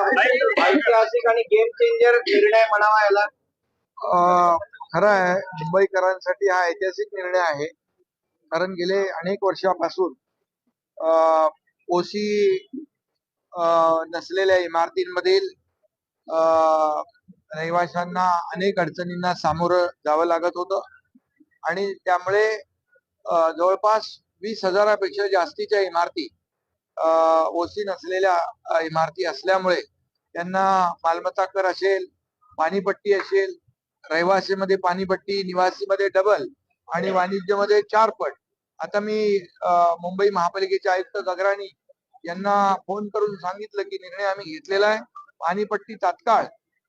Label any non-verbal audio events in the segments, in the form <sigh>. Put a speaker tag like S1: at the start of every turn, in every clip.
S1: ऐतिहासिक आणि game changer निर्णय म्हणावा याला.
S2: खरं आहे मुंबईकरांसाठी हा ऐतिहासिक निर्णय आहे. कारण गेले अनेक वर्षापासून ओसी नसलेल्या इमारतींमधील अ, रहिवाशांना अनेक अडचणींना सामोरं जावं लागत होतं. आणि त्यामुळे जवळपास वीस हजारापेक्षा जास्तीच्या इमारती ओसी नसलेल्या इमारती असल्यामुळे त्यांना मालमत्ता कर असेल पाणीपट्टी असेल रहिवासीमध्ये पाणीपट्टी निवासीमध्ये डबल आणि वाणिज्यमध्ये चार पट. आता मी मुंबई महापालिकेचे आयुक्त गगराणी यांना फोन करून सांगितलं की निर्णय आम्ही घेतलेला आहे. पाणीपट्टी तात्काळ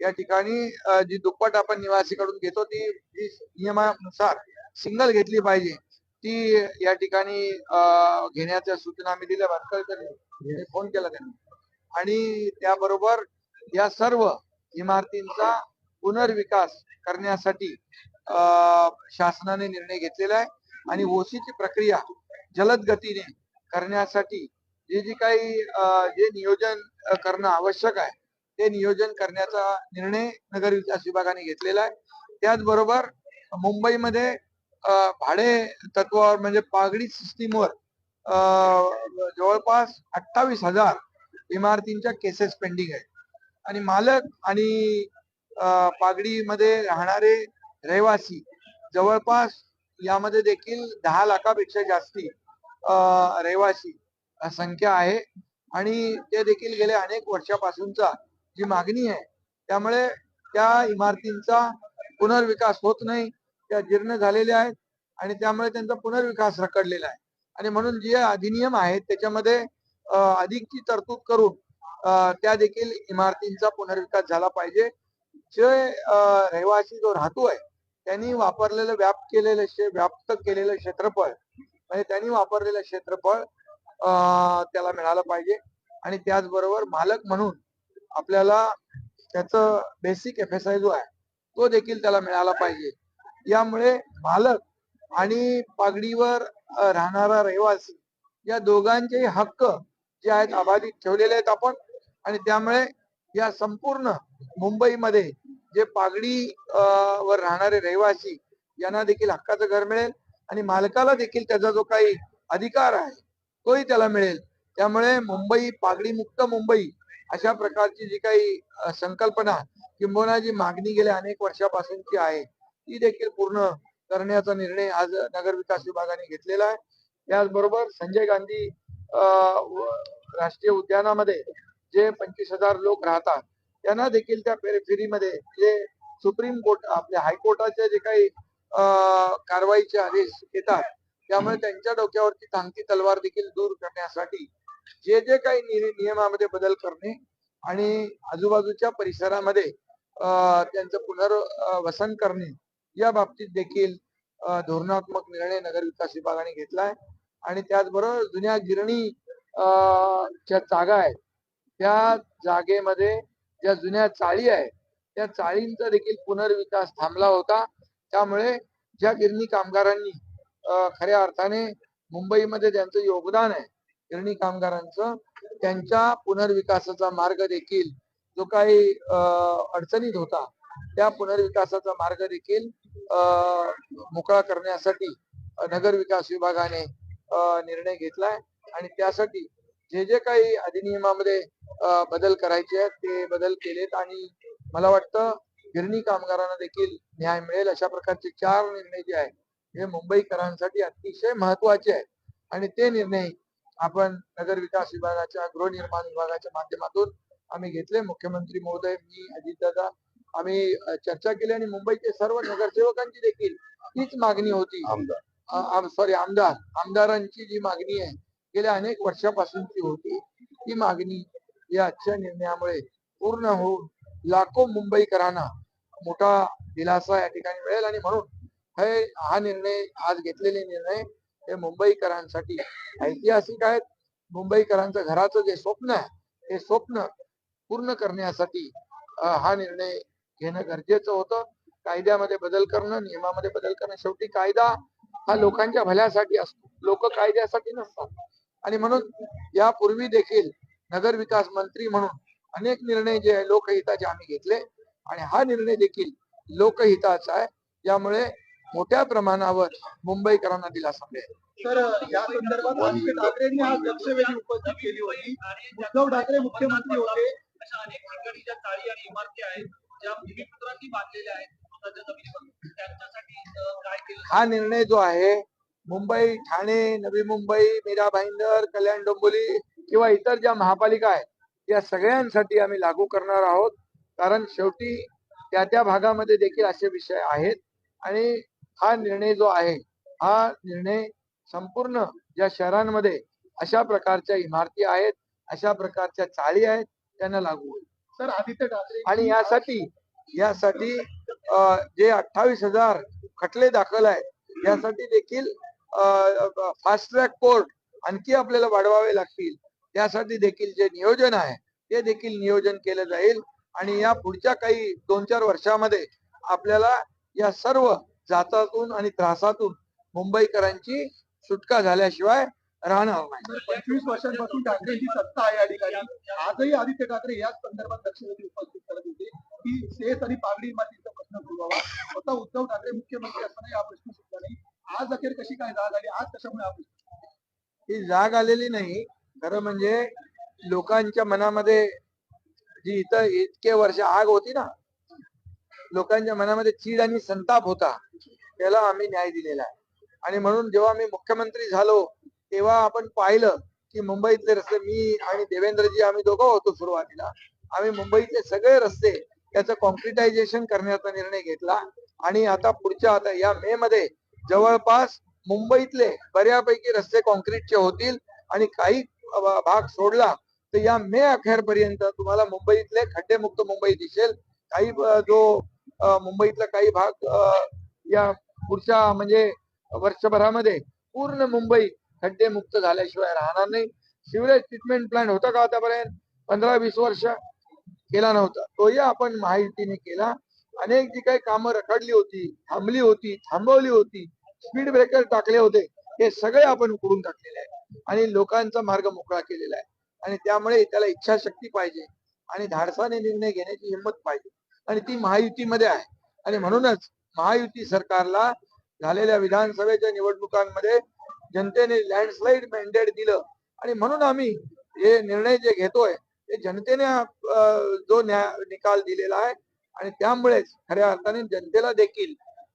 S2: या ठिकाणी जी दुप्पट आपण निवासीकडून घेतो ती नियमानुसार सिंगल घेतली पाहिजे. ती या ठिकाणी घेण्याच्या सूचना मी दिल्या वाटकळकर फोन केला त्यांनी. आणि त्याबरोबर या सर्व इमारतींचा पुनर्विकास करण्यासाठी शासनाने निर्णय घेतलेला आहे. आणि ओसीची प्रक्रिया जलद गतीने करण्यासाठी जे जे काही जे नियोजन करणं आवश्यक आहे ते नियोजन करण्याचा निर्णय नगर विकास विभागाने घेतलेला आहे. त्याचबरोबर मुंबईमध्ये भाडे तत्वावर म्हणजे पागडी सिस्टीमवर अ, जवळपास अठ्ठावीस हजार इमारतींच्या केसेस पेंडिंग आहेत. आणि मालक आणि पागडीमध्ये राहणारे रहिवासी जवळपास यामध्ये देखील दहा लाखापेक्षा जास्ती रहिवासी संख्या आहे. आणि ते देखील गेल्या अनेक वर्षापासूनचा जी मागणी आहे त्यामुळे त्या इमारतींचा पुनर्विकास होत नाही. त्या जीर्ण झालेल्या आहेत आणि त्यामुळे त्यांचा पुनर्विकास रखडलेला आहे. आणि म्हणून जे अधिनियम आहेत त्याच्यामध्ये अधिकची तरतूद करून त्या देखील इमारतींचा पुनर्विकास झाला पाहिजे. जे रहिवासी जो राहतो आहे त्यांनी वापरलेलं व्याप्त केलेलं व्याप्त केलेलं क्षेत्रफळ म्हणजे त्यांनी वापरलेलं क्षेत्रफळ त्याला मिळालं पाहिजे. आणि त्याचबरोबर मालक म्हणून आपल्याला त्याचं बेसिक एफ एस आय जो आहे तो देखील त्याला मिळाला पाहिजे. यामुळे मालक आणि पागडीवर राहणारा रहिवासी या दोघांचेही हक्क जे आहेत अबाधित ठेवलेले आहेत आपण. आणि त्यामुळे या संपूर्ण मुंबईमध्ये जे पागडी वर राहणारे रहिवासी यांना देखील हक्काचं घर मिळेल आणि मालकाला देखील त्याचा जो काही अधिकार आहे तोही त्याला मिळेल. त्यामुळे मुंबई पागडी मुक्त मुंबई अशा प्रकारची जी काही संकल्पना किंबहुना जी मागणी गेल्या अनेक वर्षापासूनची आहे ती देखील पूर्ण करण्याचा निर्णय आज नगर विकास विभागाने घेतलेला आहे. त्याचबरोबर संजय गांधी राष्ट्रीय उद्यानामध्ये जे पंचवीस हजार लोक राहतात त्यांना देखील त्या फेरीमध्ये जे सुप्रीम कोर्ट आपल्या हायकोर्टाचे जे काही अ, कारवाईचे आदेश येतात त्यामुळे त्यांच्या डोक्यावरती थांगती तलवार देखील दूर करण्यासाठी जे जे काही नि- नियमामध्ये बदल करणे आणि आजूबाजूच्या परिसरामध्ये त्यांचं पुनर्वसन करणे या बाबतीत देखील धोरणात्मक निर्णय नगर विकास विभागाने घेतलाय. आणि त्याचबरोबर जुन्या गिरणी अ, च्या जागा आहेत त्या जागेमध्ये ज्या जुन्या चाळी आहेत त्या चाळींचा देखील पुनर्विकास थांबला होता. त्यामुळे ज्या गिरणी कामगारांनी खऱ्या अर्थाने मुंबईमध्ये त्यांचं योगदान आहे गिरणी कामगारांचं त्यांच्या पुनर्विकासाचा मार्ग देखील जो काही अडचणीत होता त्या पुनर्विकासाचा मार्ग देखील मोकळा करण्यासाठी नगर विकास विभागाने निर्णय घेतलाय. आणि त्यासाठी जे जे काही अधिनियमामध्ये बदल करायचे आहेत ते बदल केलेत. आणि मला वाटतं गिरणी कामगारांना देखील न्याय मिळेल. अशा प्रकारचे चार निर्णय जे आहेत हे मुंबईकरांसाठी अतिशय महत्त्वाचे आहेत. आणि ते निर्णय आपण नगर विकास विभागाच्या गृहनिर्माण विभागाच्या माध्यमातून आम्ही घेतले. मुख्यमंत्री महोदय मी अजितदादा आम्ही चर्चा केली आणि मुंबईचे सर्व नगरसेवकांची देखील हीच मागणी होती. सॉरी आमदार. आमदारांची जी मागणी आहे गेल्या अनेक वर्षापासूनची होती. ती मागणी या आजच्या निर्णयामुळे पूर्ण होऊन लाखो मुंबईकरांना मोठा दिलासा या ठिकाणी मिळेल आणि म्हणून हे हा निर्णय आज घेतलेले निर्णय हे मुंबईकरांसाठी ऐतिहासिक आहेत. मुंबईकरांचं घराचं जे स्वप्न आहे ते स्वप्न पूर्ण करण्यासाठी हा निर्णय घेणं गरजेचं होतं. कायद्यामध्ये बदल करणं नियमामध्ये बदल करणं शेवटी कायदा हा लोकांच्या भल्यासाठी असतो. लोक कायद्यासाठी नसतात. आणि म्हणून यापूर्वी देखील नगर विकास मंत्री म्हणून अनेक निर्णय जे आहे लोकहिताचे आम्ही घेतले. आणि हा निर्णय देखील लोकहिताचा आहे. यामुळे मोठ्या प्रमाणावर मुंबईकरांना दिलासा मिळेल.
S3: तर या संदर्भात आदित्य ठाकरेंनी आज लक्षवेधी उपस्थित केली होती. उद्धव ठाकरे मुख्यमंत्री होते.
S4: अशा अनेक ठिकाणी ज्या चाळी आणि इमारती आहेत ज्या भूमिपुत्रांनी बांधलेल्या आहेत. स्वतःच्या जमिनीवर त्यांच्यासाठी काय केलं
S2: हा निर्णय जो आहे मुंबई ठाणे नवी मुंबई मीरा भाईंदर कल्याण डोंबोली किंवा इतर ज्या महापालिका आहेत या सगळ्यांसाठी आम्ही लागू करणार आहोत. कारण शेवटी त्या त्या भागामध्ये देखील असे विषय आहेत. आणि हा निर्णय जो आहे हा निर्णय संपूर्ण ज्या शहरांमध्ये अशा प्रकारच्या इमारती आहेत अशा प्रकारच्या चाळी आहेत त्यांना लागू होईल. आणि यासाठी यासाठी जे अठ्ठावीस हजार खटले दाखल आहे यासाठी देखील फास्ट ट्रॅक कोर्ट आणखी आपल्याला वाढवावे लागतील. त्यासाठी देखील जे नियोजन आहे ते देखील नियोजन केलं जाईल. आणि या पुढच्या काही दोन चार वर्षामध्ये आपल्याला या सर्व जाचातून आणि त्रासातून मुंबईकरांची सुटका झाल्याशिवाय राहणार नाही
S3: पंचवीस वर्षांपासून ठाकरेंची सत्ता आहे या ठिकाणी. आजही आदित्य ठाकरे याच संदर्भात लक्षवेधी उपस्थित करत होते. की सेस आणि पागडी मातीचा प्रश्न सोडवावा. स्वतः उद्धव ठाकरे मुख्यमंत्री असताना हा प्रश्न सुटला नाही आज अखेर कशी काय जाग आली? आज कशामुळे हा प्रश्न
S2: ही जाग आलेली नाही. खरं म्हणजे लोकांच्या मनामध्ये जी इथं इतके वर्ष आग होती ना लोकांच्या मनामध्ये चीड आणि संताप होता. त्याला आम्ही न्याय दिलेला आहे. आणि म्हणून जेव्हा मी मुख्यमंत्री झालो तेव्हा आपण पाहिलं की मुंबईतले रस्ते मी आणि देवेंद्रजी आम्ही दोघं होतो सुरुवातीला. आम्ही मुंबईतले सगळे रस्ते त्याचं कॉन्क्रिटायझेशन करण्याचा निर्णय घेतला. आणि आता पुढच्या आता या मे मध्ये जवळपास मुंबईतले बऱ्यापैकी रस्ते कॉन्क्रीटचे होतील आणि काही भाग सोडला तर या मे अखेरपर्यंत तुम्हाला मुंबईतले खड्डेमुक्त मुंबई दिसेल. काही जो मुंबईतला काही भाग या पुढच्या म्हणजे वर्षभरामध्ये पूर्ण मुंबई खड्डे मुक्त झाल्याशिवाय राहणार नाही. सिवरेज ट्रीटमेंट प्लांट होता का आतापर्यंत? पंधरा वीस वर्ष केला नव्हता. तोही आपण माहितीने केला. अनेक जी काही कामं रखडली होती थांबली होती थांबवली होती स्पीड ब्रेकर टाकले होते हे सगळे आपण उकडून टाकलेले आहे. आणि लोकांचा मार्ग मोकळा केलेला आहे. आणि त्यामुळे त्याला इच्छाशक्ती पाहिजे. आणि धाडसाने निर्णय घेण्याची हिंमत पाहिजे. आणि ती महायुतीमध्ये आहे. आणि म्हणूनच महायुती सरकारला झालेल्या विधानसभेच्या निवडणुकांमध्ये जनतेने लँडस्लाईड मॅन्डेट दिलं. आणि म्हणून आम्ही हे निर्णय जे घेतोय ते जनतेने जो न्याय निकाल दिलेला आहे. आणि त्यामुळेच खऱ्या अर्थाने जनतेला देखील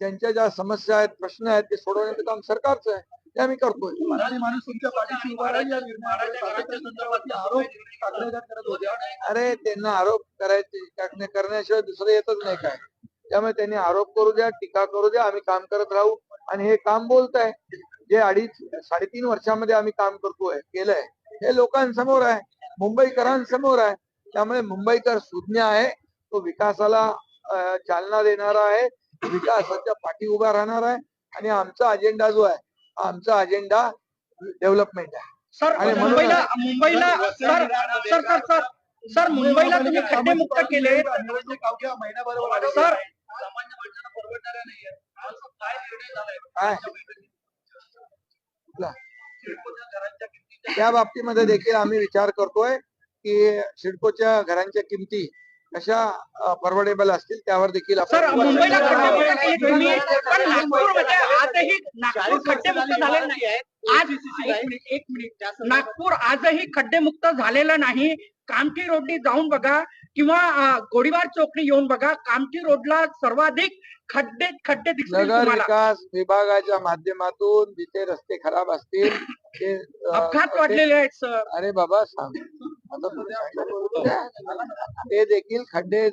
S2: त्यांच्या ज्या समस्या आहेत प्रश्न आहेत ते सोडवण्याचं काम सरकारचं आहे. ते आम्ही करतोय. अरे त्यांना आरोप करायचे करण्याशिवाय दुसरं येतच नाही काय. त्यामुळे त्यांनी आरोप करू द्या टीका करू द्या आम्ही काम करत राहू. आणि हे काम बोलत आहे जे अडीच साडेतीन वर्षामध्ये आम्ही काम करतोय केलंय हे लोकांसमोर आहे मुंबईकरांसमोर आहे. त्यामुळे मुंबईकर सुज्ञ आहे तो विकासाला चालना देणारा आहे विकासाच्या पाठी उभा राहणार आहे आणि आमचा अजेंडा जो आहे हा आमचा अजेंडा डेव्हलपमेंट आहे.
S5: सर मुंबईला मुंबईला sir sir sir sir sir मुंबईला तुम्ही केले
S3: अवघ्या महिन्याबरोबर आली.
S5: सर
S4: काय निर्णय झालाय
S2: काय?
S4: आजच्या बैठकीत?
S2: कुठला?
S4: सिडकोच्या घरांच्या किमतीच्या
S2: त्या बाबतीमध्ये देखील आम्ही विचार करतोय की सिडकोच्या घरांच्या किमती कशा परवडेबल असतील त्यावर देखील
S5: सर
S2: आपण
S5: मुंबईला आजही नागपूर खड्डेमुक्त झालेलं नाही आज एक मिनिट नागपूर आजही खड्डेमुक्त झालेलं नाही. कामठी रोडनी जाऊन बघा किंवा अं, गोडीबार चौकनी येऊन बघा. कामठी रोडला सर्वाधिक खड्डे खड्डे दिसतील
S2: नगर विकास विभागाच्या माध्यमातून जिथे रस्ते खराब असतील ते
S5: अपघात वाढलेले आहेत सर.
S2: अरे बाबा सांग. ते देखील खड्डे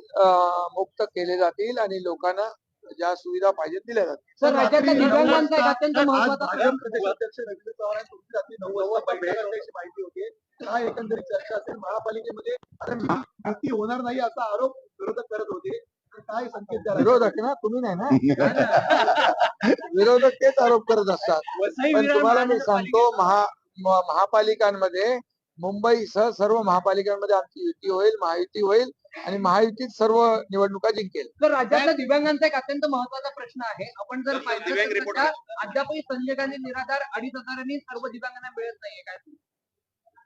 S2: मुक्त केले जातील आणि लोकांना ज्या सुविधा पाहिजेत दिल्या जातील.
S3: सर, राज्यातल्या दिव्यांगांचा अत्यंत
S1: प्रदेशाध्यक्ष रवींद्र तुमची रात्री नऊ वाजता बैठक असल्याची माहिती होती. काय एकंदरीत चर्चा असेल महापालिकेमध्ये. आता युती होणार नाही असा आरोप विरोधक करत होते. काय संकेत?
S2: विरोधक ना तुम्ही नाही ना? <laughs> विरोधक तेच आरोप करत असतात. पण तुम्हाला मी सांगतो महा महापालिकांमध्ये मुंबईसह सर्व महापालिकांमध्ये आमची युती होईल महायुती होईल आणि महायुतीत सर्व निवडणुका जिंकेल.
S3: तर राज्यातल्या दिव्यांगांचा एक अत्यंत महत्त्वाचा प्रश्न आहे. आपण जर पाहिलं सध्या अद्यापही संजय गांधी निराधार अडीच हजारांनी सर्व दिव्यांगांना मिळत नाहीये काय?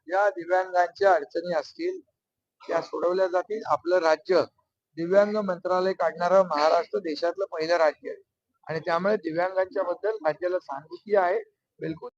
S2: ज्या दिव्यांगांच्या अडचणी असतील त्या सोडवल्या जातील. आपलं राज्य दिव्यांग मंत्रालय काढणारं महाराष्ट्र देशातलं पहिलं राज्य आहे. आणि त्यामुळे दिव्यांगांच्या बद्दल राज्याला सहानुभूती आहे. बिलकुल